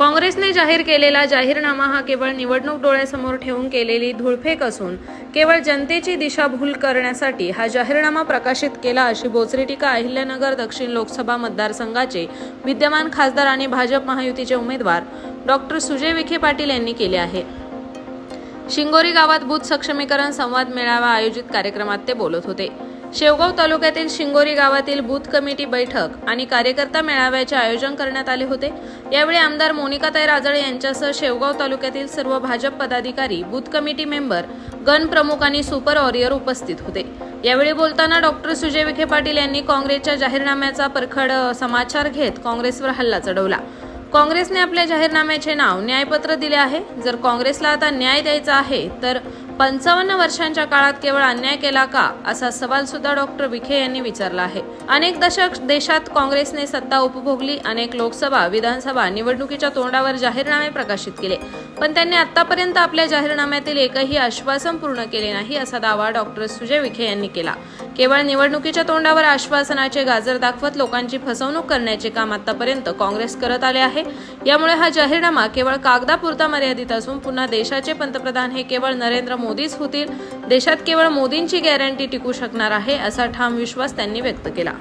काँग्रेसने जाहीर केलेला जाहीरनामा हा केवळ निवडणूक डोळ्यासमोर ठेवून केलेली धुळफेक असून केवळ जनतेची दिशाभूल करण्यासाठी हा जाहीरनामा प्रकाशित केला अशी बोचरी टीका अहिल्यानगर दक्षिण लोकसभा मतदारसंघाचे विद्यमान खासदार आणि भाजप महायुतीचे उमेदवार डॉक्टर सुजय विखे पाटील यांनी केले आहे. शिंगोरी गावात बूथ सक्षमीकरण संवाद मेळावा आयोजित कार्यक्रमात ते बोलत होते. शेवगाव तालुक्यातील शिंगोरी गावातील बूथ कमिटी बैठक आणि कार्यकर्ता मेळाव्याचे आयोजन करण्यात आले होते. यावेळी आमदार मोनिकाताई राजळे यांच्यासह शेवगाव तालुक्यातील सर्व भाजप पदाधिकारी बूथ कमिटी मेंबर गण प्रमुख आणि सुपर वॉरियर उपस्थित होते. यावेळी बोलताना डॉक्टर सुजय विखे पाटील यांनी काँग्रेसच्या जाहीरनाम्याचा परखड समाचार घेत काँग्रेसवर हल्ला चढवला. काँग्रेसने आपल्या जाहीरनाम्याचे नाव न्यायपत्र दिले आहे. जर काँग्रेसला आता न्याय द्यायचा आहे तर पंचावन्न वर्षांच्या काळात केवळ अन्याय केला का असा सवाल सुद्धा डॉक्टर विखे यांनी विचारला आहे. अनेक दशक देशात काँग्रेसने सत्ता उपभोगली अनेक लोकसभा विधानसभा निवडणुकीच्या तोंडावर जाहीरनामे प्रकाशित केले. पण त्यांनी आतापर्यंत आपल्या जाहीरनाम्यातील एकही आश्वासन पूर्ण केले नाही असा दावा डॉक्टर सुजय विखे यांनी केला. केवळ निवडणुकीच्या तोंडावर आश्वासनाचे गाजर दाखवत लोकांची फसवणूक करण्याचे काम आतापर्यंत काँग्रेस करत आले आहे. यामुळे हा जाहीरनामा केवळ कागदापुरता मर्यादित असून पुन्हा देशाचे पंतप्रधान हे केवळ नरेंद्र मोदीच होतील. देशात केवळ मोदींची गॅरंटी टिकू शकणार आहे असा ठाम विश्वास त्यांनी व्यक्त केला.